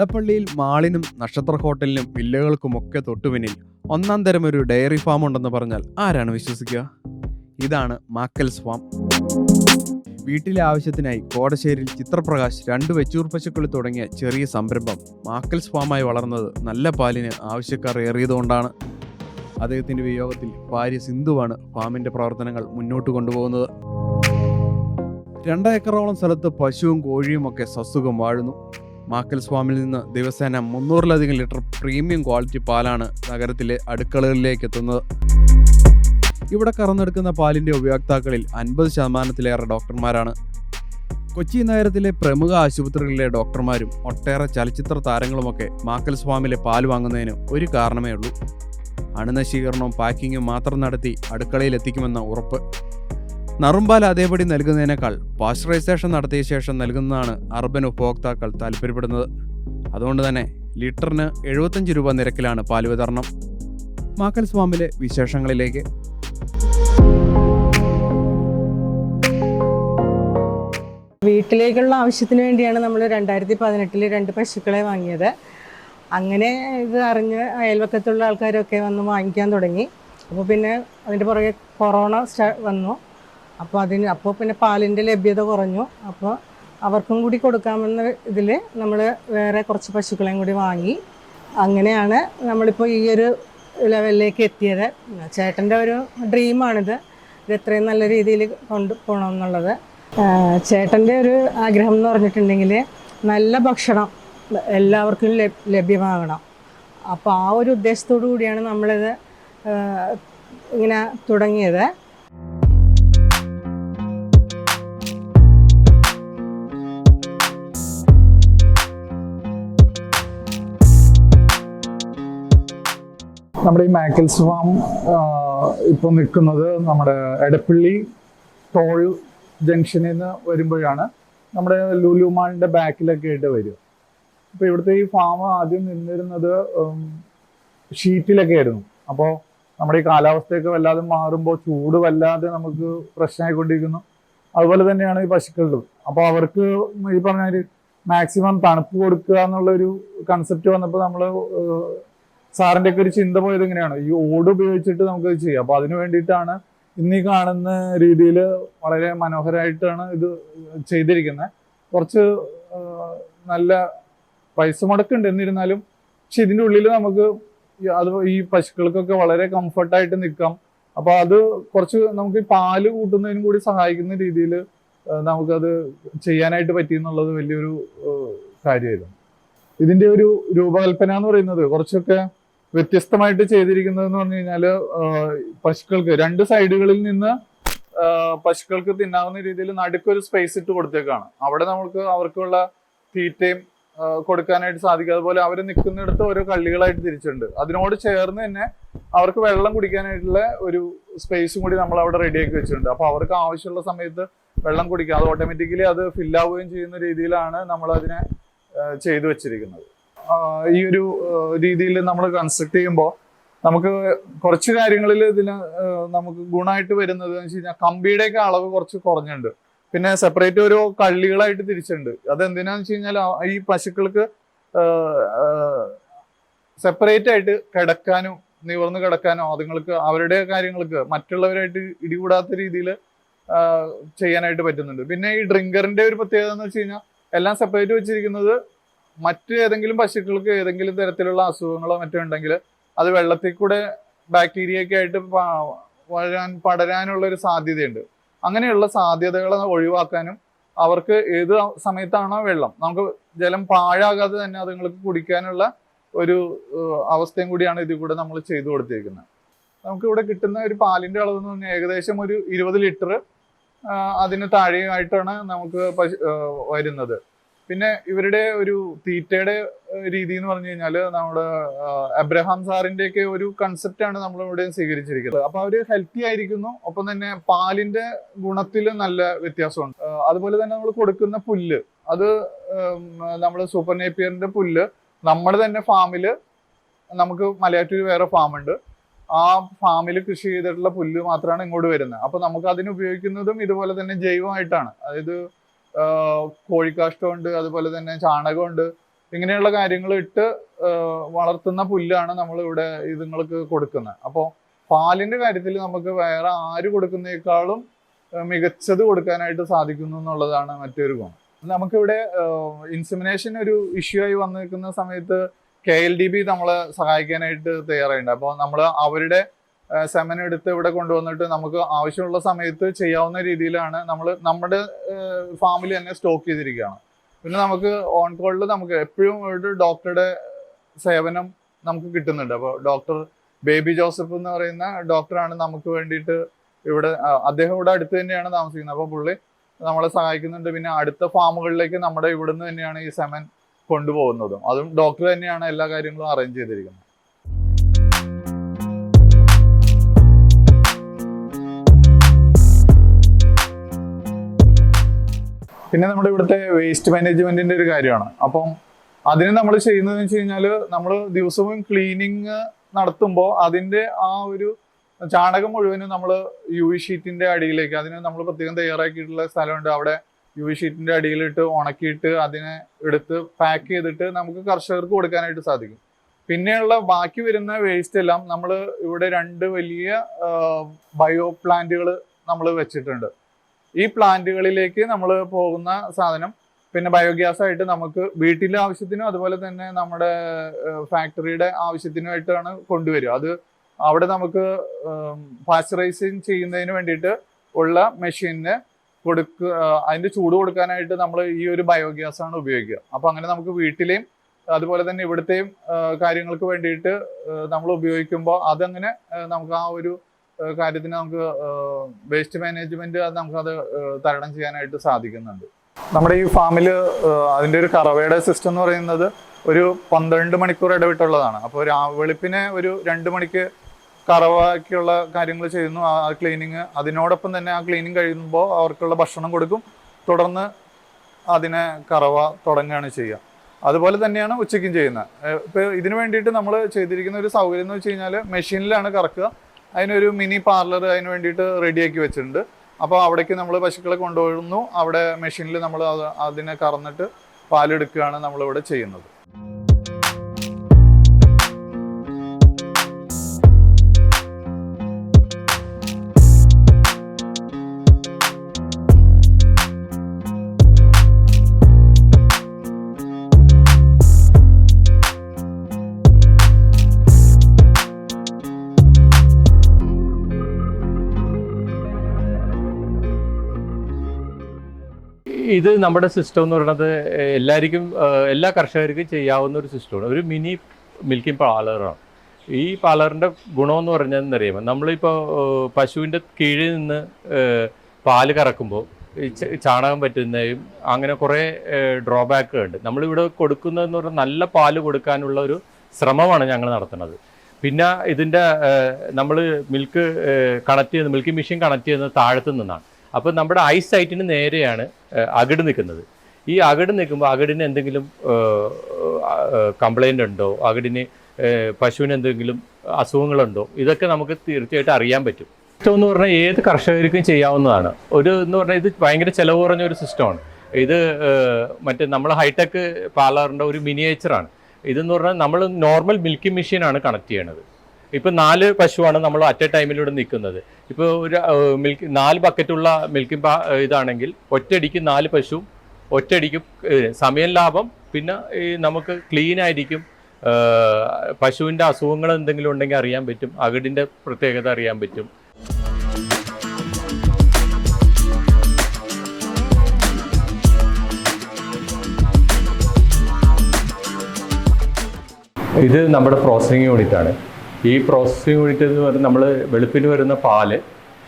ഇടപ്പള്ളിയിൽ മാളിനും നക്ഷത്ര ഹോട്ടലിനും വില്ലകൾക്കുമൊക്കെ തൊട്ടുപിന്നിൽ ഒന്നാം തരം ഒരു ഡയറി ഫാം ഉണ്ടെന്ന് പറഞ്ഞാൽ ആരാണ് വിശ്വസിക്കുക? ഇതാണ് മാക്കൽസ് ഫാം വീട്ടിലെ ആവശ്യത്തിനായി കോടശ്ശേരിയിൽ ചിത്രപ്രകാശ് രണ്ട് വെച്ചൂർ പശുക്കൾ തുടങ്ങിയ ചെറിയ സംരംഭം മാക്കൽസ് ഫാമായി വളർന്നത് നല്ല പാലിന് ആവശ്യക്കാർ ഏറിയതുകൊണ്ടാണ്. അദ്ദേഹത്തിന്റെ വിയോഗത്തിൽ ഭാര്യ സിന്ധുവാണ് ഫാമിന്റെ പ്രവർത്തനങ്ങൾ മുന്നോട്ട് കൊണ്ടുപോകുന്നത്. രണ്ടേക്കറോളം സ്ഥലത്ത് പശുവും കോഴിയും ഒക്കെ സസുഖം വാഴുന്നു. മാക്കൽസ് സ്വാമിൽ നിന്ന് ദിവസേന മുന്നൂറിലധികം ലിറ്റർ പ്രീമിയം ക്വാളിറ്റി പാലാണ് നഗരത്തിലെ അടുക്കളകളിലേക്ക് എത്തുന്നത്. ഇവിടെ കറന്നെടുക്കുന്ന പാലിന്റെ ഉപയോക്താക്കളിൽ അൻപത് ശതമാനത്തിലേറെ ഡോക്ടർമാരാണ്. കൊച്ചി നഗരത്തിലെ പ്രമുഖ ആശുപത്രികളിലെ ഡോക്ടർമാരും ഒട്ടേറെ ചലച്ചിത്ര താരങ്ങളുമൊക്കെ മാക്കൽ സ്വാമിലെ പാൽ വാങ്ങുന്നതിന് ഒരു കാരണമേ ഉള്ളൂ. അണുനശീകരണവും പാക്കിങ്ങും മാത്രം നടത്തി അടുക്കളയിൽ എത്തിക്കുമെന്ന ഉറപ്പ്. നറുംപാൽ അതേപടി നൽകുന്നതിനേക്കാൾ പാസ്ചറൈസേഷൻ നടത്തിയ ശേഷം നൽകുന്നതാണ് അർബൻ ഉപഭോക്താക്കൾ താല്പര്യപ്പെടുന്നത് അതുകൊണ്ട് തന്നെ ലിറ്ററിന് എഴുപത്തഞ്ച് രൂപ നിരക്കിലാണ് പാൽ വിതരണം. മാക്കൽ സ്വാമിലെ വിശേഷങ്ങളിലേക്ക്. വീട്ടിലേക്കുള്ള ആവശ്യത്തിന് വേണ്ടിയാണ് നമ്മൾ രണ്ടായിരത്തി പതിനെട്ടിൽ രണ്ട് പശുക്കളെ വാങ്ങിയത്. അങ്ങനെ ഇത് അറിഞ്ഞ് അയൽവക്കത്തുള്ള ആൾക്കാരൊക്കെ വന്ന് വാങ്ങിക്കാൻ തുടങ്ങി. അപ്പോൾ പിന്നെ അതിന്റെ പുറകെ കൊറോണ വന്നു. അപ്പോൾ അതിന് അപ്പോൾ പിന്നെ പാലിന്റെ ലഭ്യത കുറഞ്ഞു. അപ്പോൾ അവർക്കും കൂടി കൊടുക്കാമെന്ന ഇതിൽ നമ്മൾ വേറെ കുറച്ച് പശുക്കളെയും കൂടി വാങ്ങി. അങ്ങനെയാണ് നമ്മളിപ്പോൾ ഈ ഒരു ലെവലിലേക്ക് എത്തിയത്. ചേട്ടന്റെ ഒരു ഡ്രീമാണിത്. ഇത് എത്രയും നല്ല രീതിയിൽ കൊണ്ടുപോകണം എന്നുള്ളത് ചേട്ടന്റെ ഒരു ആഗ്രഹം എന്ന് പറഞ്ഞിട്ടുണ്ടെങ്കിൽ നല്ല ഭക്ഷണം എല്ലാവർക്കും ലഭ്- ലഭ്യമാകണം. അപ്പോൾ ആ ഒരു ഉദ്ദേശത്തോടു കൂടിയാണ് നമ്മളിത് ഇങ്ങനെ തുടങ്ങിയത്. നമ്മുടെ ഈ മാക്കൽസ് ഫാം ഇപ്പോൾ നിൽക്കുന്നത് നമ്മുടെ എടപ്പള്ളി ടോൾ ജംഗ്ഷനിൽ നിന്ന് വരുമ്പോഴാണ് നമ്മുടെ ലുലു മാളിന്റെ ബാക്കിലൊക്കെ ആയിട്ട് വരിക. അപ്പോൾ ഇവിടുത്തെ ഈ ഫാം ആദ്യം നിന്നിരുന്നത് ഷീറ്റിലൊക്കെ ആയിരുന്നു. അപ്പോൾ നമ്മുടെ ഈ കാലാവസ്ഥയൊക്കെ വല്ലാതെ മാറുമ്പോൾ ചൂട് വല്ലാതെ നമുക്ക് പ്രശ്നമായിക്കൊണ്ടിരിക്കുന്നു. അതുപോലെ തന്നെയാണ് ഈ പശുക്കളിലും അപ്പോൾ അവർക്ക് ഈ പറഞ്ഞ മാക്സിമം തണുപ്പ് കൊടുക്കുക എന്നുള്ളൊരു കൺസെപ്റ്റ് വന്നപ്പോൾ നമ്മൾ സാറിന്റെ ഒക്കെ ഒരു ചിന്ത പോയത് എങ്ങനെയാണ് ഈ ഓട് ഉപയോഗിച്ചിട്ട് നമുക്ക് ചെയ്യാം. അപ്പൊ അതിനു വേണ്ടിയിട്ടാണ് ഇന്ന് ഈ കാണുന്ന രീതിയിൽ വളരെ മനോഹരമായിട്ടാണ് ഇത് ചെയ്തിരിക്കുന്നത് കുറച്ച് നല്ല പൈസ മുടക്കുണ്ട് എന്നിരുന്നാലും പക്ഷെ ഇതിന്റെ ഉള്ളിൽ നമുക്ക് അത് ഈ പശുക്കൾക്കൊക്കെ വളരെ കംഫർട്ടായിട്ട് നിൽക്കാം. അപ്പൊ അത് കുറച്ച് നമുക്ക് പാൽ കൂട്ടുന്നതിനും കൂടി സഹായിക്കുന്ന രീതിയിൽ നമുക്കത് ചെയ്യാനായിട്ട് പറ്റി എന്നുള്ളത് വലിയൊരു കാര്യമായിരുന്നു. ഇതിന്റെ ഒരു രൂപകൽപ്പന എന്ന് പറയുന്നത് കുറച്ചൊക്കെ വ്യത്യസ്തമായിട്ട് ചെയ്തിരിക്കുന്നത് എന്ന് പറഞ്ഞു കഴിഞ്ഞാൽ പശുക്കൾക്ക് രണ്ട് സൈഡുകളിൽ നിന്ന് പശുക്കൾക്ക് തിന്നാവുന്ന രീതിയിൽ നടുക്കൊരു സ്പേസ് ഇട്ട് കൊടുത്തേക്കാണ്. അവിടെ നമുക്ക് അവർക്കുള്ള തീറ്റയും കൊടുക്കാനായിട്ട് സാധിക്കും. അതുപോലെ അവർ നിൽക്കുന്നിടത്ത് ഓരോ കള്ളികളായിട്ട് തിരിച്ചിട്ടുണ്ട്. അതിനോട് ചേർന്ന് തന്നെ അവർക്ക് വെള്ളം കുടിക്കാനായിട്ടുള്ള ഒരു സ്പേസും കൂടി നമ്മൾ അവിടെ റെഡിയാക്കി വെച്ചിട്ടുണ്ട്. അപ്പൊ അവർക്ക് ആവശ്യമുള്ള സമയത്ത് വെള്ളം കുടിക്കാം. അത് ഓട്ടോമാറ്റിക്കലി അത് ഫില്ലാവുകയും ചെയ്യുന്ന രീതിയിലാണ് നമ്മൾ അതിനെ ചെയ്തു വെച്ചിരിക്കുന്നത്. ഈ ഒരു രീതിയിൽ നമ്മൾ കൺസ്ട്രക്ട് ചെയ്യുമ്പോൾ നമുക്ക് കുറച്ച് കാര്യങ്ങളിൽ ഇതിന് നമുക്ക് ഗുണമായിട്ട് വരുന്നത് എന്ന് വെച്ച് കഴിഞ്ഞാൽ കമ്പിയുടെയൊക്കെ അളവ് കുറച്ച് കുറഞ്ഞിട്ടുണ്ട്. പിന്നെ സെപ്പറേറ്റ് ഒരു കള്ളികളായിട്ട് തിരിച്ചിട്ടുണ്ട്. അതെന്തിനാന്ന് വെച്ച് കഴിഞ്ഞാൽ ഈ പശുക്കൾക്ക് സെപ്പറേറ്റ് ആയിട്ട് കിടക്കാനും നിവർന്ന് കിടക്കാനോ അതുങ്ങൾക്ക് അവരുടെ കാര്യങ്ങൾക്ക് മറ്റുള്ളവരായിട്ട് ഇടികൂടാത്ത രീതിയിൽ ചെയ്യാനായിട്ട് പറ്റുന്നുണ്ട്. പിന്നെ ഈ ഡ്രിങ്കറിന്റെ ഒരു പ്രത്യേകത എന്ന് വെച്ച് കഴിഞ്ഞാൽ എല്ലാം സെപ്പറേറ്റ് വെച്ചിരിക്കുന്നത് മറ്റ് ഏതെങ്കിലും പശുക്കൾക്ക് ഏതെങ്കിലും തരത്തിലുള്ള അസുഖങ്ങളോ മറ്റോ ഉണ്ടെങ്കിൽ അത് വെള്ളത്തിൽ കൂടെ ബാക്ടീരിയ ഒക്കെ ആയിട്ട് വളരാൻ പടരാനുള്ള ഒരു സാധ്യതയുണ്ട്. അങ്ങനെയുള്ള സാധ്യതകളെ ഒഴിവാക്കാനും അവർക്ക് ഏത് സമയത്താണോ വെള്ളം നമുക്ക് ജലം പാഴാകാതെ തന്നെ അതുങ്ങൾക്ക് കുടിക്കാനുള്ള ഒരു അവസ്ഥയും കൂടിയാണ് ഇതിൽ കൂടെ നമ്മൾ ചെയ്തു കൊടുത്തിരിക്കുന്നത്. നമുക്ക് ഇവിടെ കിട്ടുന്ന ഒരു പാലിന്റെ അളവ് എന്ന് പറഞ്ഞാൽ ഏകദേശം ഒരു ഇരുപത് ലിറ്റർ അതിന് താഴെയായിട്ടാണ് നമുക്ക് വരുന്നത്. പിന്നെ ഇവരുടെ ഒരു തീറ്റയുടെ രീതി എന്ന് പറഞ്ഞു കഴിഞ്ഞാൽ നമ്മുടെ അബ്രഹാം സാറിന്റെ ഒക്കെ ഒരു കൺസെപ്റ്റ് ആണ് നമ്മൾ ഇവിടെ സ്വീകരിച്ചിരിക്കുന്നത്. അപ്പൊ അവർ ഹെൽത്തി ആയിരിക്കുന്നു. ഒപ്പം തന്നെ പാലിന്റെ ഗുണത്തിൽ നല്ല വ്യത്യാസമുണ്ട്. അതുപോലെ തന്നെ നമ്മൾ കൊടുക്കുന്ന പുല്ല്. അത് നമ്മൾ സൂപ്പർ നേപ്പിയറിന്റെ പുല്ല് നമ്മുടെ തന്നെ ഫാമിൽ നമുക്ക് മലയാറ്റൂർ വേറെ ഫാമുണ്ട് ആ ഫാമിൽ കൃഷി ചെയ്തിട്ടുള്ള പുല്ല് മാത്രമാണ് ഇങ്ങോട്ട് വരുന്നത്. അപ്പൊ നമുക്ക് അതിന് ഉപയോഗിക്കുന്നതും ഇതുപോലെ തന്നെ ജൈവമായിട്ടാണ്. അതായത് കോഴിക്കാഷ്ടമുണ്ട് അതുപോലെ തന്നെ ചാണകമുണ്ട്. ഇങ്ങനെയുള്ള കാര്യങ്ങൾ ഇട്ട് വളർത്തുന്ന പുല്ലാണ് നമ്മൾ ഇവിടെ ഇതുങ്ങൾക്ക് കൊടുക്കുന്നത്. അപ്പോൾ പാലിന്റെ കാര്യത്തിൽ നമുക്ക് വേറെ ആര് കൊടുക്കുന്നേക്കാളും മികച്ചത് കൊടുക്കാനായിട്ട് സാധിക്കുന്നു എന്നുള്ളതാണ് മറ്റൊരു ഗുണം. നമുക്കിവിടെ ഇൻസിമിനേഷൻ ഒരു ഇഷ്യൂ ആയി വന്നു നിൽക്കുന്ന സമയത്ത് കെ എൽ ഡി ബി നമ്മളെ സഹായിക്കാനായിട്ട് തയ്യാറായിട്ടുണ്ട്. അപ്പോൾ നമ്മൾ അവരുടെ സെമൻ എടുത്ത് ഇവിടെ കൊണ്ടുവന്നിട്ട് നമുക്ക് ആവശ്യമുള്ള സമയത്ത് ചെയ്യാവുന്ന രീതിയിലാണ് നമ്മൾ നമ്മുടെ ഫാമിൽ തന്നെ സ്റ്റോക്ക് ചെയ്തിരിക്കുകയാണ്. പിന്നെ നമുക്ക് ഓൺ കോളിൽ നമുക്ക് എപ്പോഴും ഒരു ഡോക്ടറുടെ സേവനം നമുക്ക് കിട്ടുന്നുണ്ട്. അപ്പോൾ ഡോക്ടർ ബേബി ജോസഫ് എന്ന് പറയുന്ന ഡോക്ടറാണ് നമുക്ക് വേണ്ടിയിട്ട് ഇവിടെ അദ്ദേഹം ഇവിടെ അടുത്ത് തന്നെയാണ് താമസിക്കുന്നത്. അപ്പോൾ പുള്ളി നമ്മളെ സഹായിക്കുന്നുണ്ട്. പിന്നെ അടുത്ത ഫാമുകളിലേക്ക് നമ്മുടെ ഇവിടുന്ന് തന്നെയാണ് ഈ സെമൻ കൊണ്ടുപോകുന്നതും. അതും ഡോക്ടർ തന്നെയാണ് എല്ലാ കാര്യങ്ങളും അറേഞ്ച് ചെയ്തിരിക്കുന്നത്. പിന്നെ നമ്മുടെ ഇവിടുത്തെ വേസ്റ്റ് മാനേജ്മെന്റിന്റെ ഒരു കാര്യമാണ്. അപ്പം അതിന് നമ്മൾ ചെയ്യുന്നതെന്ന് വെച്ച് കഴിഞ്ഞാൽ നമ്മൾ ദിവസവും ക്ലീനിങ് നടത്തുമ്പോൾ അതിന്റെ ആ ഒരു ചാണകം മുഴുവനും നമ്മൾ യു വി ഷീറ്റിന്റെ അടിയിലേക്ക് അതിന് നമ്മൾ പ്രത്യേകം തയ്യാറാക്കിയിട്ടുള്ള സ്ഥലമുണ്ട്. അവിടെ യു വി ഷീറ്റിന്റെ അടിയിലിട്ട് ഉണക്കിയിട്ട് അതിനെ എടുത്ത് പാക്ക് ചെയ്തിട്ട് നമുക്ക് കർഷകർക്ക് കൊടുക്കാനായിട്ട് സാധിക്കും. പിന്നെയുള്ള ബാക്കി വരുന്ന വേസ്റ്റ് എല്ലാം നമ്മൾ ഇവിടെ രണ്ട് വലിയ ബയോ പ്ലാന്റുകൾ നമ്മൾ വെച്ചിട്ടുണ്ട്. ഈ പ്ലാന്റുകളിലേക്ക് നമ്മൾ പോകുന്ന സാധനം പിന്നെ ബയോഗ്യാസ് ആയിട്ട് നമുക്ക് വീട്ടിലെ ആവശ്യത്തിനും അതുപോലെ തന്നെ നമ്മുടെ ഫാക്ടറിയുടെ ആവശ്യത്തിനുമായിട്ടാണ് കൊണ്ടുവരിക. അത് അവിടെ നമുക്ക് പാസ്ചറൈസിങ് ചെയ്യുന്നതിന് വേണ്ടിയിട്ട് ഉള്ള മെഷീനിന് കൊടുക്ക അതിന്റെ ചൂട് കൊടുക്കാനായിട്ട് നമ്മൾ ഈ ഒരു ബയോഗ്യാസ് ആണ് ഉപയോഗിക്കുക. അപ്പൊ അങ്ങനെ നമുക്ക് വീട്ടിലെയും അതുപോലെ തന്നെ ഇവിടുത്തെയും കാര്യങ്ങൾക്ക് വേണ്ടിയിട്ട് നമ്മൾ ഉപയോഗിക്കുമ്പോൾ അതങ്ങനെ നമുക്ക് ആ ഒരു കാര്യത്തിന് നമുക്ക് വേസ്റ്റ് മാനേജ്മെന്റ് അത് നമുക്കത് തരണം ചെയ്യാനായിട്ട് സാധിക്കുന്നുണ്ട്. നമ്മുടെ ഈ ഫാമിൽ അതിന്റെ ഒരു കറവയുടെ സിസ്റ്റം എന്ന് പറയുന്നത് ഒരു പന്ത്രണ്ട് മണിക്കൂർ ഇടവിട്ടുള്ളതാണ്. അപ്പോൾ വെളുപ്പിനെ ഒരു രണ്ട് മണിക്ക് കറവയ്ക്കുള്ള കാര്യങ്ങൾ ചെയ്യുന്നു. ആ ക്ലീനിങ് അതിനോടൊപ്പം തന്നെ ആ ക്ലീനിങ് കഴിയുമ്പോൾ അവർക്കുള്ള ഭക്ഷണം കൊടുക്കും. തുടർന്ന് അതിനെ കറവ തുടങ്ങുകയാണ് ചെയ്യുക. അതുപോലെ തന്നെയാണ് ഉച്ചയ്ക്കും ചെയ്യുന്നത്. ഇപ്പോൾ ഇപ്പൊ ഇതിനു വേണ്ടിയിട്ട് നമ്മൾ ചെയ്തിരിക്കുന്ന ഒരു സൗകര്യം എന്ന് വെച്ച് കഴിഞ്ഞാൽ മെഷീനിലാണ് കറക്കുക. അതിനൊരു മിനി പാർലർ അതിന് വേണ്ടിയിട്ട് റെഡിയാക്കി വെച്ചിട്ടുണ്ട്. അപ്പോൾ അവിടേക്ക് നമ്മൾ പശുക്കളെ കൊണ്ടുപോകുന്നു അവിടെ മെഷീനിൽ നമ്മൾ അതിനെ കറന്നിട്ട് പാലെടുക്കുകയാണ് നമ്മളിവിടെ ചെയ്യുന്നത്. ഇത് നമ്മുടെ സിസ്റ്റം എന്ന് പറയുന്നത് എല്ലാവർക്കും എല്ലാ കർഷകർക്കും ചെയ്യാവുന്ന ഒരു സിസ്റ്റമാണ് ഒരു മിനി മിൽക്കിംഗ് പാർലറാണ് ഈ പാർലറിന്റെ ഗുണമെന്ന് പറഞ്ഞാൽ അറിയാമോ നമ്മളിപ്പോൾ പശുവിന്റെ കീഴിൽ നിന്ന് പാൽ കറക്കുമ്പോൾ ചാണകം പറ്റുന്നതും അങ്ങനെ കുറേ ഡ്രോബാക്കുകളുണ്ട് നമ്മളിവിടെ കൊടുക്കുന്നതെന്ന് പറഞ്ഞാൽ നല്ല പാൽ കൊടുക്കാനുള്ള ഒരു ശ്രമമാണ് ഞങ്ങൾ നടത്തുന്നത്. പിന്നെ ഇതിന്റെ നമ്മൾ മിൽക്ക് കണക്ട് ചെയ്യുന്ന മിൽക്കിംഗ് മെഷീൻ കണക്ട് ചെയ്യുന്നത് താഴത്തു നിന്നാണ്. അപ്പോൾ നമ്മുടെ ഐ സൈറ്റിന് നേരെയാണ് അകട് നിൽക്കുന്നത്. ഈ അകട് നിൽക്കുമ്പോൾ അകിടിന് എന്തെങ്കിലും കംപ്ലൈന്റ് ഉണ്ടോ? അകിടിന് പശുവിന് എന്തെങ്കിലും അസുഖങ്ങളുണ്ടോ? ഇതൊക്കെ നമുക്ക് തീർച്ചയായിട്ടും അറിയാൻ പറ്റും. സിസ്റ്റം എന്ന് പറഞ്ഞാൽ ഏത് കർഷകർക്കും ചെയ്യാവുന്നതാണ്. ഒരു എന്ന് പറഞ്ഞാൽ ഇത് ഭയങ്കര ചിലവ് കുറഞ്ഞ ഒരു സിസ്റ്റമാണ്. ഇത് മറ്റേ നമ്മൾ ഹൈടെക് പാർലറിന്റെ ഒരു മിനിയേച്ചറാണ്. ഇതെന്ന് പറഞ്ഞാൽ നമ്മൾ നോർമൽ മിൽക്കിംഗ് മെഷീനാണ് കണക്ട് ചെയ്യണത്. ഇപ്പം നാല് പശുവാണ് നമ്മൾ അറ്റ് ടൈമിലൂടെ നിൽക്കുന്നത്. ഇപ്പോൾ ഒരു മിൽക്ക് നാല് ബക്കറ്റുള്ള മിൽക്കിംഗ് ഇതാണെങ്കിൽ ഒറ്റയടിക്ക് നാല് പശു ഒറ്റയടിക്ക് സമയം ലാഭം പിന്നെ ഈ നമുക്ക് ക്ലീൻ ആയിരിക്കും പശുവിന്റെ അസുഖങ്ങൾ എന്തെങ്കിലും ഉണ്ടെങ്കിൽ അറിയാൻ പറ്റും അകിടിന്റെ പ്രത്യേകത അറിയാൻ പറ്റും. ഇത് നമ്മുടെ പ്രോസസ്സിംഗ് യൂണിറ്റ് ആണ്. ഈ പ്രോസസ്സിംഗ് യൂണിറ്റ് എന്ന് പറഞ്ഞാൽ നമ്മൾ വെളുപ്പിന് വരുന്ന പാൽ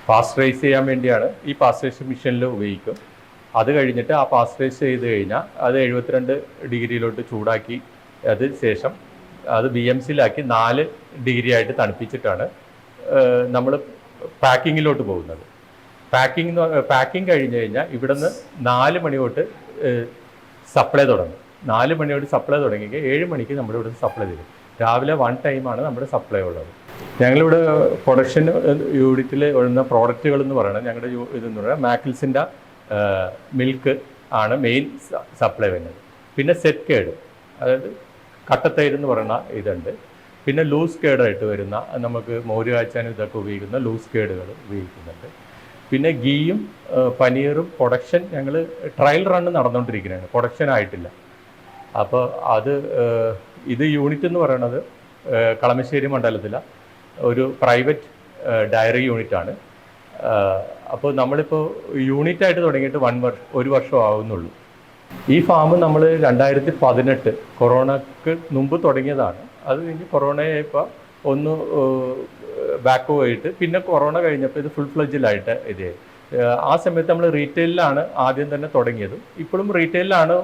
പാസ്റ്ററൈസ് ചെയ്യാൻ വേണ്ടിയാണ് ഈ പാസ്റ്ററൈസ് മെഷീനിൽ ഉപയോഗിക്കും. അത് കഴിഞ്ഞിട്ട് ആ പാസ്റ്ററൈസ് ചെയ്ത് കഴിഞ്ഞാൽ അത് എഴുപത്തിരണ്ട് ഡിഗ്രിയിലോട്ട് ചൂടാക്കി അത് ശേഷം അത് ബി എം സിയിലാക്കി നാല് ഡിഗ്രി ആയിട്ട് തണുപ്പിച്ചിട്ടാണ് നമ്മൾ പാക്കിങ്ങിലോട്ട് പോകുന്നത്. പാക്കിംഗ് പാക്കിംഗ് കഴിഞ്ഞ് കഴിഞ്ഞാൽ ഇവിടുന്ന് നാല് മണി തൊട്ട് സപ്ലൈ തുടങ്ങും. നാല് മണിയോട് സപ്ലൈ തുടങ്ങിയെങ്കിൽ ഏഴ് മണിക്ക് നമ്മുടെ ഇവിടെ സപ്ലൈ തരും. രാവിലെ വൺ ടൈമാണ് നമ്മുടെ സപ്ലൈ ഉള്ളത്. ഞങ്ങളിവിടെ പ്രൊഡക്ഷൻ യൂണിറ്റിൽ വരുന്ന പ്രോഡക്റ്റുകൾ എന്ന് പറയുന്നത് ഞങ്ങളുടെ ഇതെന്ന് പറയുന്നത് മാക്കിൾസിന്റെ മിൽക്ക് ആണ് മെയിൻ സപ്ലൈ വരുന്നത്. പിന്നെ സെറ്റ് കേഡ് അതായത് കട്ടത്തൈര് എന്ന് പറയുന്ന ഇതുണ്ട്. പിന്നെ ലൂസ് കേടായിട്ട് വരുന്ന നമുക്ക് മോര് കാച്ചാനും ഇതൊക്കെ ഉപയോഗിക്കുന്ന ലൂസ് കേടുകൾ ഉപയോഗിക്കുന്നുണ്ട്. പിന്നെ ഗീയും പനീറും പ്രൊഡക്ഷൻ ഞങ്ങൾ ട്രയൽ റണ്ണ് നടന്നുകൊണ്ടിരിക്കുന്നതാണ് പ്രൊഡക്ഷൻ ആയിട്ടില്ല. അപ്പോൾ അത് ഇത് യൂണിറ്റ് എന്ന് പറയുന്നത് കളമശ്ശേരി മണ്ഡലത്തിലെ ഒരു പ്രൈവറ്റ് ഡയറി യൂണിറ്റാണ്. അപ്പോൾ നമ്മളിപ്പോൾ യൂണിറ്റായിട്ട് തുടങ്ങിയിട്ട് വൺ വർഷം ഒരു വർഷം ആവുന്നുള്ളൂ. ഈ ഫാം നമ്മൾ രണ്ടായിരത്തി പതിനെട്ട് കൊറോണക്ക് മുമ്പ് തുടങ്ങിയതാണ്. അത് കഴിഞ്ഞ് കൊറോണയെ ഇപ്പോൾ ഒന്ന് ബാക്ക് പോയിട്ട് പിന്നെ കൊറോണ കഴിഞ്ഞപ്പോൾ ഇത് ഫുൾ ഫ്ലഡ്ജിലായിട്ട് ഇത്. ഏഹ് ആ സമയത്ത് നമ്മൾ റീറ്റെയിലാണ് ആദ്യം തന്നെ തുടങ്ങിയത്. ഇപ്പോഴും റീറ്റെയിലാണ്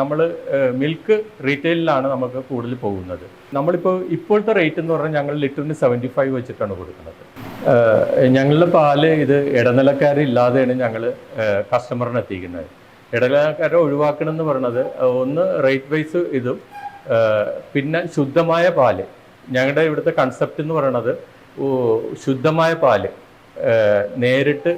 നമ്മൾ മിൽക്ക് റീറ്റെയിലാണ് നമുക്ക് കൂടുതൽ പോകുന്നത്. നമ്മളിപ്പോൾ ഇപ്പോഴത്തെ റേറ്റ് എന്ന് പറഞ്ഞാൽ ഞങ്ങൾ ലിറ്ററിന് സെവന്റി ഫൈവ് വെച്ചിട്ടാണ് കൊടുക്കുന്നത്. ഞങ്ങളുടെ പാൽ ഇത് ഇടനിലക്കാരില്ലാതെയാണ് ഞങ്ങൾ കസ്റ്റമറിന് എത്തിക്കുന്നത്. ഇടനിലക്കാരെ ഒഴിവാക്കണം എന്ന് പറയുന്നത് ഒന്ന് റേറ്റ് വൈസ് ഇതും പിന്നെ ശുദ്ധമായ പാൽ. ഞങ്ങളുടെ ഇവിടുത്തെ കൺസെപ്റ്റ് എന്ന് പറയുന്നത് ശുദ്ധമായ പാൽ. നേരിട്ട്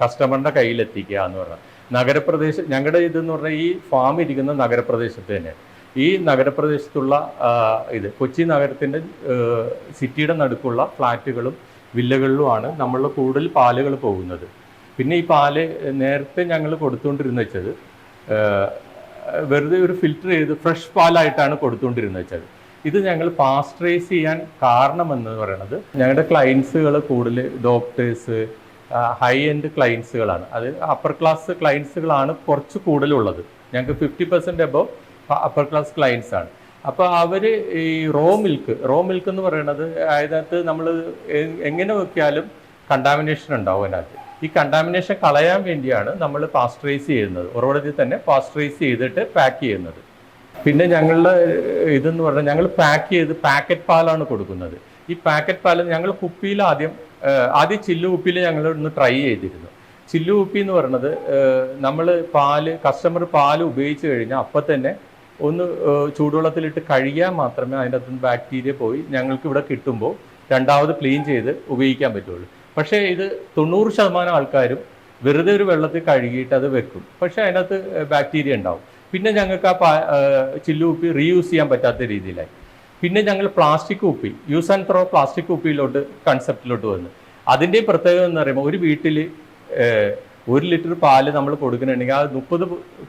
കസ്റ്റമറിന്റെ കയ്യിലെത്തിക്കുക എന്ന് പറഞ്ഞാൽ നഗരപ്രദേശം ഞങ്ങളുടെ ഇതെന്ന് പറഞ്ഞാൽ ഈ ഫാം ഇരിക്കുന്ന നഗരപ്രദേശത്ത് തന്നെ. ഈ നഗരപ്രദേശത്തുള്ള ഇത് കൊച്ചി നഗരത്തിന്റെ സിറ്റിയുടെ നടുക്കുള്ള ഫ്ലാറ്റുകളും വില്ലകളിലുമാണ് നമ്മൾ കൂടുതൽ പാലുകൾ പോകുന്നത്. പിന്നെ ഈ പാൽ നേരത്തെ ഞങ്ങൾ കൊടുത്തുകൊണ്ടിരുന്ന വെച്ചത് വെറുതെ ഒരു ഫിൽറ്റർ ചെയ്ത് ഫ്രഷ് പാലായിട്ടാണ് കൊടുത്തുകൊണ്ടിരുന്നത് വെച്ചത്. ഇത് ഞങ്ങൾ പാസ്റ്ററൈസ് ചെയ്യാൻ കാരണമെന്ന് പറയുന്നത് ഞങ്ങളുടെ ക്ലയൻസുകൾ കൂടുതൽ ഡോക്ടേഴ്സ് ഹൈ എൻഡ് ക്ലയൻസുകളാണ് അത് അപ്പർ ക്ലാസ് ക്ലയൻസുകളാണ് കുറച്ച് കൂടുതലുള്ളത്. ഞങ്ങൾക്ക് fifty percent above upper class clients ആണ് അപ്പോൾ അവർ ഈ റോ മിൽക്ക് റോ മിൽക്ക് എന്ന് പറയുന്നത് അതിനകത്ത് നമ്മൾ എങ്ങനെ നോക്കിയാലും കണ്ടാമിനേഷൻ ഉണ്ടാവും അതിനകത്ത്. ഈ കണ്ടാമിനേഷൻ കളയാൻ വേണ്ടിയാണ് നമ്മൾ പാസ്റ്ററൈസ് ചെയ്യുന്നത്. ഉറവിടത്തിൽ തന്നെ പാസ്റ്ററൈസ് ചെയ്തിട്ട് പാക്ക് ചെയ്യുന്നത്. പിന്നെ ഞങ്ങളുടെ ഇതെന്ന് പറഞ്ഞാൽ ഞങ്ങൾ പാക്ക് ചെയ്ത് പാക്കറ്റ് പാലാണ് കൊടുക്കുന്നത്. ഈ പാക്കറ്റ് പാൽ ഞങ്ങൾ കുപ്പിയിൽ ആദ്യം ആദ്യം ചില്ലു കുപ്പിയിൽ ഞങ്ങൾ ഒന്ന് ട്രൈ ചെയ്തിരുന്നു. ചില്ലു കുപ്പി എന്ന് പറയുന്നത് നമ്മൾ പാൽ കസ്റ്റമർ പാൽ ഉപയോഗിച്ച് കഴിഞ്ഞാൽ അപ്പം തന്നെ ഒന്ന് ചൂടുവെള്ളത്തിലിട്ട് കഴുകിയാൽ മാത്രമേ അതിന്റെ അകത്തുനിന്ന് ബാക്ടീരിയ പോയി ഞങ്ങൾക്ക് ഇവിടെ കിട്ടുമ്പോൾ രണ്ടാമത് ക്ലീൻ ചെയ്ത് ഉപയോഗിക്കാൻ പറ്റുള്ളൂ. പക്ഷേ ഇത് തൊണ്ണൂറ് ശതമാനം ആൾക്കാരും വെറുതെ ഒരു വെള്ളത്തിൽ കഴുകിയിട്ട് അത് വെക്കും. പക്ഷേ അതിനകത്ത് ബാക്ടീരിയ ഉണ്ടാവും. പിന്നെ ഞങ്ങൾക്ക് ആ ചില്ലു കുപ്പി റീയൂസ് ചെയ്യാൻ പറ്റാത്ത രീതിയിലായി. പിന്നെ ഞങ്ങൾ പ്ലാസ്റ്റിക് കുപ്പി യൂസ് ആൻഡ് ത്രോ പ്ലാസ്റ്റിക് കുപ്പിയിലോട്ട് കൺസെപ്റ്റിലോട്ട് വന്നു. അതിന്റെ പ്രത്യേകത എന്ന് പറയുമ്പോൾ ഒരു വീട്ടിൽ ഒരു ലിറ്റർ പാൽ നമ്മൾ കൊടുക്കുന്നുണ്ടെങ്കിൽ ആ മുപ്പത്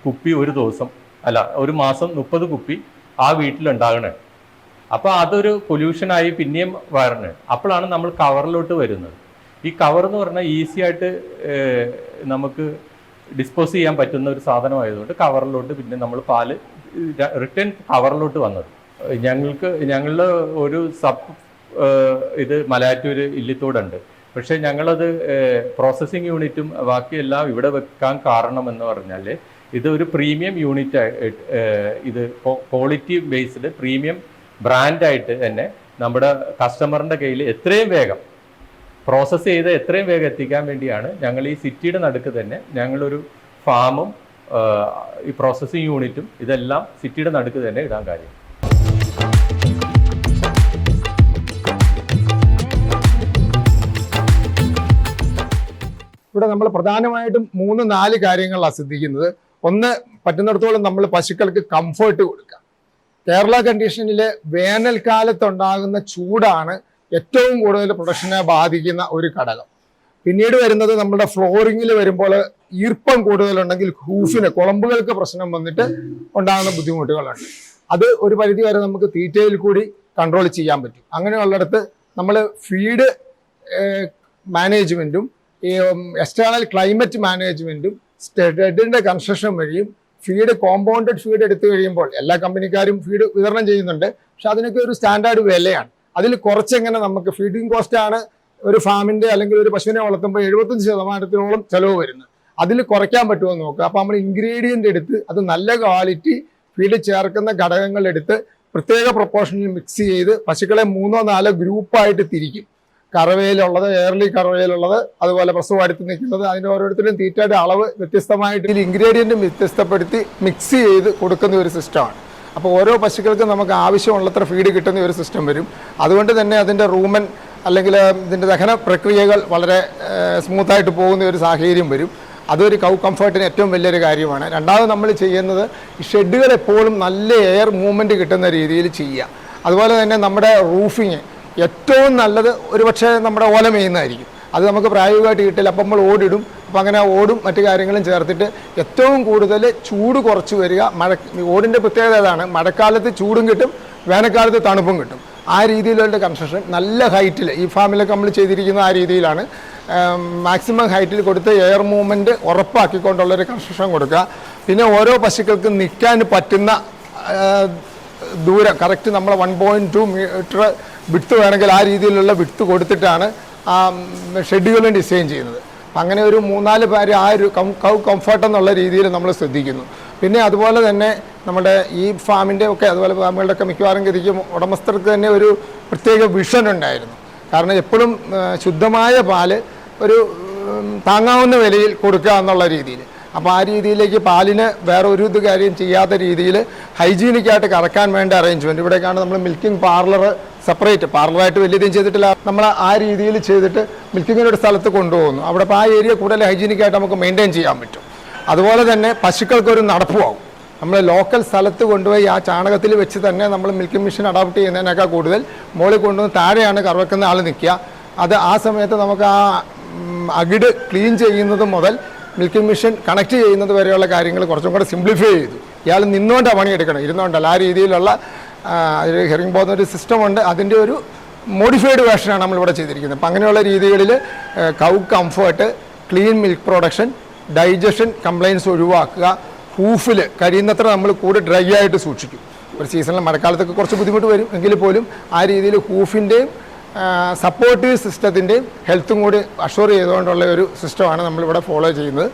കുപ്പി ഒരു ദിവസം അല്ല ഒരു മാസം മുപ്പത് കുപ്പി ആ വീട്ടിലുണ്ടാകണേ. അപ്പോൾ അതൊരു പൊല്യൂഷനായി പിന്നെയും വരണേ. അപ്പോഴാണ് നമ്മൾ കവറിലോട്ട് വരുന്നത്. ഈ കവർ എന്ന് പറഞ്ഞാൽ ഈസി ആയിട്ട് നമുക്ക് ഡിസ്പോസ് ചെയ്യാൻ പറ്റുന്ന ഒരു സാധനമായതുകൊണ്ട് കവറിലോട്ട് പിന്നെ നമ്മൾ പാൽ റിട്ടേൺ കവറിലോട്ട് വന്നത്. ഞങ്ങൾക്ക് ഞങ്ങളുടെ ഒരു സബ് ഇത് മലയാറ്റൂര് ഇല്ലിത്തോടുണ്ട്. പക്ഷേ ഞങ്ങളത് പ്രോസസ്സിങ് യൂണിറ്റും ബാക്കിയെല്ലാം ഇവിടെ വെക്കാൻ കാരണമെന്ന് പറഞ്ഞാൽ ഇത് ഒരു പ്രീമിയം യൂണിറ്റ് ഇത് ക്വാളിറ്റി ബേസ്ഡ് പ്രീമിയം ബ്രാൻഡായിട്ട് തന്നെ നമ്മുടെ കസ്റ്റമറിന്റെ കയ്യിൽ എത്രയും വേഗം പ്രോസസ്സ് ചെയ്ത് എത്രയും വേഗം എത്തിക്കാൻ വേണ്ടിയാണ് ഞങ്ങൾ ഈ സിറ്റിയുടെ നടുക്ക് തന്നെ ഞങ്ങളൊരു ഫാമും ഈ പ്രോസസ്സിങ് യൂണിറ്റും ഇതെല്ലാം സിറ്റിയുടെ നടുക്ക് തന്നെ ഇടാൻ കാര്യം. ഇവിടെ നമ്മൾ പ്രധാനമായിട്ടും മൂന്ന് നാല് കാര്യങ്ങളാണ് ശ്രദ്ധിക്കുന്നത് ഒന്ന് പറ്റുന്നിടത്തോളം നമ്മൾ പശുക്കൾക്ക് കംഫേർട്ട് കൊടുക്കുക. കേരള കണ്ടീഷനിൽ വേനൽക്കാലത്തുണ്ടാകുന്ന ചൂടാണ് ഏറ്റവും കൂടുതൽ പ്രൊഡക്ഷനെ ബാധിക്കുന്ന ഒരു ഘടകം. പിന്നീട് വരുന്നത് നമ്മുടെ ഫ്ലോറിങ്ങിൽ വരുമ്പോൾ ഈർപ്പം കൂടുതലുണ്ടെങ്കിൽ ഹൂഫിന് കുളമ്പുകൾക്ക് പ്രശ്നം വന്നിട്ട് ഉണ്ടാകുന്ന ബുദ്ധിമുട്ടുകളുണ്ട്. അത് ഒരു പരിധി വരെ നമുക്ക് തീറ്റയിൽ കൂടി കൺട്രോൾ ചെയ്യാൻ പറ്റും. അങ്ങനെയുള്ളിടത്ത് നമ്മൾ ഫീഡ് മാനേജ്മെന്റും ഈ എക്സ്റ്റേണൽ ക്ലൈമറ്റ് മാനേജ്മെന്റും സ്റ്റെഡിന്റെ കൺസ്ട്രക്ഷൻ വഴിയും ഫീഡ് കോമ്പൗണ്ടഡ് ഫീഡ് എടുത്തു കഴിയുമ്പോൾ എല്ലാ കമ്പനിക്കാരും ഫീഡ് വിതരണം ചെയ്യുന്നുണ്ട്. പക്ഷെ അതിനൊക്കെ ഒരു സ്റ്റാൻഡേർഡ് വിലയാണ്. അതിൽ കുറച്ചെങ്ങനെ നമുക്ക് ഫീഡിങ് കോസ്റ്റ് ആണ് ഒരു ഫാമിന്റെ അല്ലെങ്കിൽ ഒരു പശുവിനെ വളർത്തുമ്പോൾ എഴുപത്തഞ്ച് ശതമാനത്തിനോളം ചെലവ് വരുന്നത്. അതിൽ കുറയ്ക്കാൻ പറ്റുമോ നോക്കുക. അപ്പോൾ നമ്മൾ ഇൻഗ്രീഡിയന്റ് എടുത്ത് അത് നല്ല ക്വാളിറ്റി ഫീഡ് ചേർക്കുന്ന ഘടകങ്ങൾ എടുത്ത് പ്രത്യേക പ്രൊപ്പോർഷനിൽ മിക്സ് ചെയ്ത് പശുക്കളെ മൂന്നോ നാലോ ഗ്രൂപ്പായിട്ട് തിരിക്കും. കറവയിലുള്ളത് എയർലി കറവയിലുള്ളത് അതുപോലെ പ്രസവം അടുത്ത് നിൽക്കുന്നത് അതിന്റെ ഓരോരുത്തരും തീറ്റയുടെ അളവ് വ്യത്യസ്തമായിട്ട് ഇൻഗ്രീഡിയന്റും വ്യത്യസ്തപ്പെടുത്തി മിക്സ് ചെയ്ത് കൊടുക്കുന്ന ഒരു സിസ്റ്റമാണ് അപ്പോൾ ഓരോ പശുക്കൾക്കും നമുക്ക് ആവശ്യമുള്ളത്ര ഫീഡ് കിട്ടുന്ന ഒരു സിസ്റ്റം വരും. അതുകൊണ്ട് തന്നെ അതിന്റെ റൂമൻ അല്ലെങ്കിൽ ഇതിന്റെ ദഹന പ്രക്രിയകൾ വളരെ സ്മൂത്തായിട്ട് പോകുന്ന ഒരു സാഹചര്യം വരും. അതൊരു കൗ കംഫർട്ടിന് ഏറ്റവും വലിയൊരു കാര്യമാണ്. രണ്ടാമത് നമ്മൾ ചെയ്യുന്നത് ഷെഡുകൾ എപ്പോഴും നല്ല എയർ മൂവ്മെന്റ് കിട്ടുന്ന രീതിയിൽ ചെയ്യുക. അതുപോലെ തന്നെ നമ്മുടെ റൂഫിങ് ഏറ്റവും നല്ലത് ഒരുപക്ഷെ നമ്മുടെ ഓല മേയുന്നതായിരിക്കും അത് നമുക്ക് പ്രായോഗികമായിട്ട് കിട്ടില്ല. അപ്പം നമ്മൾ ഓടിടും. അപ്പം അങ്ങനെ ഓടും മറ്റു കാര്യങ്ങളും ചേർത്തിട്ട് ഏറ്റവും കൂടുതൽ ചൂട് കുറച്ച് വരിക. മഴ ഓടിന്റെ പ്രത്യേകത ഏതാണ്? മഴക്കാലത്ത് ചൂടും കിട്ടും വേനൽക്കാലത്ത് തണുപ്പും കിട്ടും. ആ രീതിയിലുള്ള കൺസ്ട്രക്ഷൻ നല്ല ഹൈറ്റിൽ ഈ ഫാമിലൊക്കെ നമ്മൾ ചെയ്തിരിക്കുന്ന ആ രീതിയിലാണ്. മാക്സിമം ഹൈറ്റിൽ കൊടുത്ത് എയർ മൂവ്മെന്റ് ഉറപ്പാക്കിക്കൊണ്ടുള്ളൊരു കൺസ്ട്രക്ഷൻ കൊടുക്കുക. പിന്നെ ഓരോ പശുക്കൾക്കും നിൽക്കാൻ പറ്റുന്ന ദൂരം കറക്റ്റ് നമ്മൾ വൺ പോയിന്റ് ടു മീറ്റർ വിട്ട് വേണമെങ്കിൽ ആ രീതിയിലുള്ള വിട്ട് കൊടുത്തിട്ടാണ് ആ ഷെഡ്യൂൾ ഡിസൈൻ ചെയ്യുന്നത്. അങ്ങനെ ഒരു മൂന്നാൽ പേര് ആ ഒരു കൗ കംഫർട്ട് എന്നുള്ള രീതിയിൽ നമ്മൾ ശ്രദ്ധിക്കുന്നു. പിന്നെ അതുപോലെ തന്നെ നമ്മുടെ ഈ ഫാമിന്റെ ഒക്കെ അതുപോലെ ഫാമുകളുടെ ഒക്കെ മിക്കവാറും ഗതിക്കും ഉടമസ്ഥർക്ക് തന്നെ ഒരു പ്രത്യേക വിഷൻ ഉണ്ടായിരുന്നു. കാരണം എപ്പോഴും ശുദ്ധമായ പാൽ ഒരു താങ്ങാവുന്ന വിലയിൽ കൊടുക്കുക എന്നുള്ള രീതിയിൽ. അപ്പോൾ ആ രീതിയിലേക്ക് പാലിന് വേറെ ഒരു ഇത് കാര്യം ചെയ്യാത്ത രീതിയിൽ ഹൈജീനിക്കായിട്ട് കറക്കാൻ വേണ്ട അറേഞ്ച്മെന്റ് ഇവിടേക്കാണ് നമ്മൾ മിൽക്കിംഗ് പാർലർ സെപ്പറേറ്റ് പാർലറായിട്ട് വലിയതും ചെയ്തിട്ടില്ല. നമ്മൾ ആ രീതിയിൽ ചെയ്തിട്ട് മിൽക്കിങ്ങിന്റെ ഒരു സ്ഥലത്ത് കൊണ്ടുപോകുന്നു. അവിടെ ആ ഏരിയ കൂടുതൽ ഹൈജീനിക്കായിട്ട് നമുക്ക് മെയിന്റെയിൻ ചെയ്യാൻ പറ്റും. അതുപോലെ തന്നെ പശുക്കൾക്കൊരു നടപ്പുമാവും നമ്മൾ ലോക്കൽ സ്ഥലത്ത് കൊണ്ടുപോയി ആ ചാണകത്തിൽ വെച്ച് തന്നെ നമ്മൾ മിൽക്കിംഗ് മെഷീൻ അഡോപ്റ്റ് ചെയ്യുന്നതിനേക്കാൾ കൂടുതൽ മുകളിൽ കൊണ്ടുവന്ന് താഴെയാണ് കറവക്കുന്ന ആൾ നിൽക്കുക. അത് ആ സമയത്ത് നമുക്ക് ആ അകിട് ക്ലീൻ ചെയ്യുന്നത് മുതൽ മിൽക്കിംഗ് മെഷീൻ കണക്ട് ചെയ്യുന്നത് വരെയുള്ള കാര്യങ്ങൾ കുറച്ചും കൂടെ സിംപ്ലിഫൈ ചെയ്തു. ഇയാൾ നിന്നുകൊണ്ടാണ് പണിയെടുക്കണം. ഇരുന്നുകൊണ്ടല്ല ആ രീതിയിലുള്ള ഒരു ഹെറിംഗ് പോകുന്ന ഒരു സിസ്റ്റമുണ്ട്. അതിന്റെ ഒരു മോഡിഫൈഡ് വേർഷനാണ് നമ്മളിവിടെ ചെയ്തിരിക്കുന്നത്. അപ്പം അങ്ങനെയുള്ള രീതികളിൽ cow comfort clean milk production digestion complaints ഒഴിവാക്കുക ഹൂഫിൽ കഴിയുന്നത്ര നമ്മൾ കൂടെ ഡ്രൈ ആയിട്ട് സൂക്ഷിക്കും. ഒരു സീസണിൽ മഴക്കാലത്തൊക്കെ കുറച്ച് ബുദ്ധിമുട്ട് വരും എങ്കിൽ പോലും ആ രീതിയിൽ ഹൂഫിന്റെയും സപ്പോർട്ടീവ് സിസ്റ്റത്തിന്റെയും ഹെൽത്തും കൂടി അഷ്വർ ചെയ്തുകൊണ്ടുള്ള ഒരു സിസ്റ്റമാണ് നമ്മളിവിടെ ഫോളോ ചെയ്യുന്നത്.